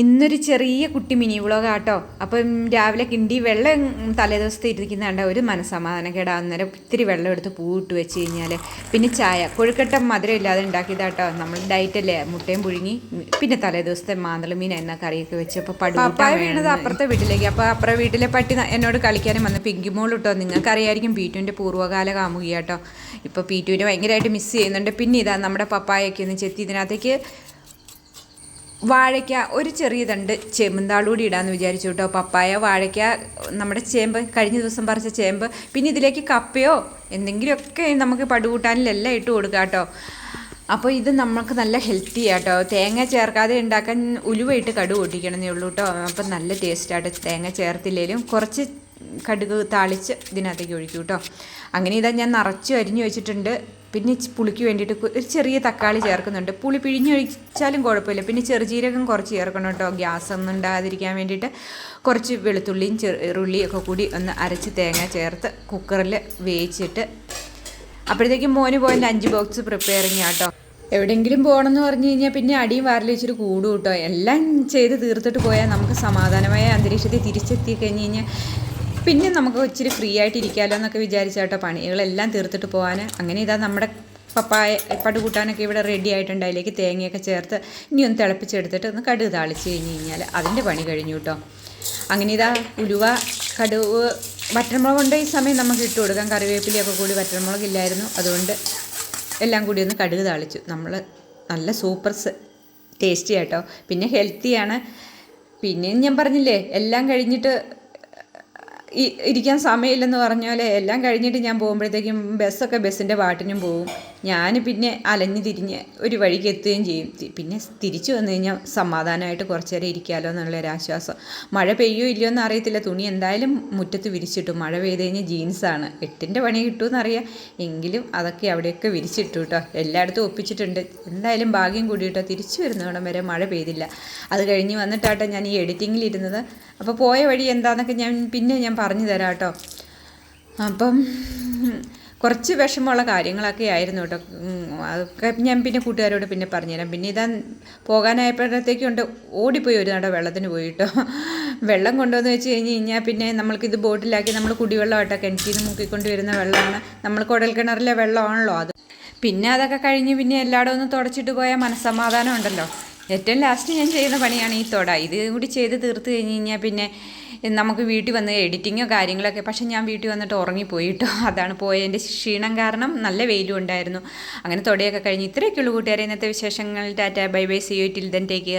ഇന്നൊരു ചെറിയ കുട്ടി മിനി വ്ളോഗ് ആട്ടോ അപ്പം രാവിലെ കിണ്ടി വെള്ളം തലേദിവസത്തെ ഇരിക്കുന്നുണ്ട് ഒരു മനസ്സമാധാനം കേടാ. അന്നേരം ഇത്തിരി വെള്ളം എടുത്ത് പൂവിട്ട് വെച്ച് കഴിഞ്ഞാൽ പിന്നെ ചായ. കൊഴുക്കട്ട മധുരം ഇല്ലാതെ ഉണ്ടാക്കിയതാട്ടോ. നമ്മൾ ഡയറ്റല്ലേ മുട്ടയും പുഴുങ്ങി പിന്നെ തലേദിവസത്തെ മാന്തള മീൻ എന്ന കറിയൊക്കെ വെച്ച് അപ്പോൾ പപ്പായ വീണത് അപ്പുറത്തെ വീട്ടിലേക്ക്. അപ്പോൾ അപ്പുറത്തെ വീട്ടിലെ പട്ടി എന്നോട് കളിക്കാനും വന്ന്. പിങ്കിമോൾ ഇട്ടോ നിങ്ങൾക്കറിയായിരിക്കും പീറ്റുവിന്റെ പൂർവകാല കാമുകിയാട്ടോ. ഇപ്പോൾ പീറ്റുവിനെ ഭയങ്കരമായിട്ട് മിസ്സ് ചെയ്യുന്നുണ്ട്. പിന്നെ ഇതാ നമ്മുടെ പപ്പായൊക്കെ ഒന്ന് ചെത്തി ഇതിനകത്തേക്ക് വാഴയ്ക്ക ഒരു ചെറിയ തണ്ട് ചെമ്പന്താളൂടി ഇടാമെന്ന് വിചാരിച്ചു കേട്ടോ. പപ്പായ വാഴയ്ക്ക നമ്മുടെ ചേമ്പ് കഴിഞ്ഞ ദിവസം പറിച്ച ചേമ്പ് പിന്നെ ഇതിലേക്ക് കപ്പയോ എന്തെങ്കിലുമൊക്കെ നമുക്ക് പടുകൂട്ടാനിലെല്ലാം ഇട്ട് കൊടുക്കാം കേട്ടോ. അപ്പോൾ ഇത് നമുക്ക് നല്ല ഹെൽത്തി ആട്ടോ തേങ്ങ ചേർക്കാതെ ഉണ്ടാക്കാൻ ഉലുവയിട്ട് കടുക് ഒട്ടിക്കണമെന്നേ ഉള്ളൂ കേട്ടോ. അപ്പം നല്ല ടേസ്റ്റായിട്ട് തേങ്ങ ചേർത്തില്ലെങ്കിലും കുറച്ച് കടുക് താളിച്ച് ഇതിനകത്തേക്ക് ഒഴിക്കും കേട്ടോ. അങ്ങനെ ഇതാ ഞാൻ നിറച്ചു അരിഞ്ഞു വെച്ചിട്ടുണ്ട്. പിന്നെ പുളിക്ക് വേണ്ടിയിട്ട് ഒരു ചെറിയ തക്കാളി ചേർക്കുന്നുണ്ട്. പുളി പിഴിഞ്ഞൊഴിച്ചാലും കുഴപ്പമില്ല. പിന്നെ ചെറുജീരകം കുറച്ച് ചേർക്കണം കേട്ടോ. ഗ്യാസ് ഒന്നും ഉണ്ടാകാതിരിക്കാൻ വേണ്ടിയിട്ട് കുറച്ച് വെളുത്തുള്ളിയും ചെറുള്ളിയും ഒക്കെ കൂടി ഒന്ന് അരച്ച് തേങ്ങ ചേർത്ത് കുക്കറിൽ വേവിച്ചിട്ട് അപ്പോഴത്തേക്കും മോന് പോയിന്റെ അഞ്ച് ബോക്സ് പ്രിപ്പയറിങ് ആട്ടോ എവിടെയെങ്കിലും പോകണമെന്ന് പറഞ്ഞു കഴിഞ്ഞാൽ പിന്നെ അടിയും വാരലും ഇച്ചിരി കൂടും കേട്ടോ. എല്ലാം ചെയ്ത് തീർത്തിട്ട് പോയാൽ നമുക്ക് സമാധാനമായ അന്തരീക്ഷത്തിൽ തിരിച്ചെത്തി കഴിഞ്ഞ് കഴിഞ്ഞാൽ പിന്നെ നമുക്ക് ഇച്ചിരി ഫ്രീ ആയിട്ട് ഇരിക്കാമല്ലോ എന്നൊക്കെ വിചാരിച്ചാട്ടോ പണികളെല്ലാം തീർത്തിട്ട് പോകാൻ അങ്ങനെ ഇതാ നമ്മുടെ പപ്പായ പടുകൂട്ടാനൊക്കെ ഇവിടെ റെഡി ആയിട്ടുണ്ട്. അതിലേക്ക് തേങ്ങയൊക്കെ ചേർത്ത് ഇനി ഒന്ന് തിളപ്പിച്ചെടുത്തിട്ട് ഒന്ന് കടുക് താളിച്ച് കഴിഞ്ഞ് കഴിഞ്ഞാൽ അതിന്റെ പണി കഴിഞ്ഞു കേട്ടോ. അങ്ങനെ ഇതാ ഉലുവ കടുവ് വറ്റൽമുളക് കൊണ്ട് ഈ സമയം നമുക്ക് ഇട്ട് കൊടുക്കാം. കറിവേപ്പിലയൊക്കെ കൂടി വറ്റൽമുളക് ഇല്ലായിരുന്നു. അതുകൊണ്ട് എല്ലാം കൂടി ഒന്ന് കടുക് താളിച്ചു. നമ്മൾ നല്ല സൂപ്പർ ടേസ്റ്റി ആട്ടോ. പിന്നെ ഹെൽത്തിയാണ് പിന്നെ ഞാൻ പറഞ്ഞില്ലേ എല്ലാം കഴിഞ്ഞിട്ട് ഇരിക്കാൻ സമയമില്ലെന്ന് പറഞ്ഞ പോലെ എല്ലാം കഴിഞ്ഞിട്ട് ഞാൻ പോകുമ്പോഴത്തേക്കും ബസ്സൊക്കെ ബസ്സിന്റെ പാട്ടിനും പോവും. ഞാൻ പിന്നെ അലഞ്ഞു തിരിഞ്ഞ് ഒരു വഴിക്ക് എത്തുകയും ചെയ്യും. പിന്നെ തിരിച്ചു വന്നു കഴിഞ്ഞാൽ സമാധാനമായിട്ട് കുറച്ച് നേരം ഇരിക്കാമല്ലോ എന്നുള്ളൊരാശ്വാസം മഴ പെയ്യോ ഇല്ലയോ എന്ന് അറിയത്തില്ല. തുണി എന്തായാലും മുറ്റത്ത് വിരിച്ചിട്ടു. മഴ പെയ്ത് കഴിഞ്ഞാൽ ജീൻസാണ്. എട്ടിന്റെ പണി കിട്ടുമെന്ന് അറിയാം എങ്കിലും അതൊക്കെ അവിടെയൊക്കെ വിരിച്ചിട്ടു കേട്ടോ എല്ലായിടത്തും ഒപ്പിച്ചിട്ടുണ്ട്. എന്തായാലും ഭാഗ്യം കൂടി കേട്ടോ തിരിച്ചു വരുന്നവിടം വരെ മഴ പെയ്തില്ല. അത് കഴിഞ്ഞ് വന്നിട്ടാട്ടോ ഞാൻ ഈ എഡിറ്റിങ്ങിലിരുന്നത്. അപ്പോൾ പോയ വഴി എന്താണെന്നൊക്കെ ഞാൻ പിന്നെ ഞാൻ പറഞ്ഞു തരാം കേട്ടോ അപ്പം കുറച്ച് വിഷമമുള്ള കാര്യങ്ങളൊക്കെ ആയിരുന്നു കേട്ടോ. അതൊക്കെ ഞാൻ പിന്നെ കൂട്ടുകാരോട് പിന്നെ പറഞ്ഞുതരാം പിന്നെ ഇതാ പോകാനായപ്പോഴത്തേക്കും ഉണ്ട് ഓടിപ്പോയി ഒരു നട വെള്ളത്തിന് പോയിട്ടോ. വെള്ളം കൊണ്ടുവന്ന് വെച്ച് കഴിഞ്ഞ് കഴിഞ്ഞാൽ പിന്നെ നമ്മൾക്കിത് ബോട്ടിലാക്കി നമ്മൾ കുടിവെള്ളമായിട്ടോ കിണറ്റിൽ നിന്ന് മുക്കിക്കൊണ്ട് വരുന്ന വെള്ളമാണ്. നമ്മൾ കുടൽ കിണറിലെ വെള്ളമാണല്ലോ അത്. പിന്നെ അതൊക്കെ കഴിഞ്ഞ് പിന്നെ എല്ലായിടും ഒന്ന് തുടച്ചിട്ട് പോയാൽ മനസ്സമാധാനം ഉണ്ടല്ലോ. ഏറ്റവും ലാസ്റ്റ് ഞാൻ ചെയ്യുന്ന പണിയാണ് ഈ തൊട. ഇത് കൂടി ചെയ്ത് തീർത്ത് കഴിഞ്ഞ് കഴിഞ്ഞാൽ പിന്നെ നമുക്ക് വീട്ടിൽ വന്ന് എഡിറ്റിങ്ങോ കാര്യങ്ങളൊക്കെ പക്ഷെ ഞാൻ വീട്ടിൽ വന്നിട്ട് ഉറങ്ങിപ്പോയി കേട്ടോ അതാണ് പോയതിന്റെ ക്ഷീണം കാരണം നല്ല വെയിലും ഉണ്ടായിരുന്നു. അങ്ങനെ തൊടയൊക്കെ കഴിഞ്ഞ് ഇത്രയൊക്കെയുള്ളൂ കൂട്ടുകാരെ. ഇന്നത്തെ വിശേഷങ്ങൾ. Tata bye bye see you till then take care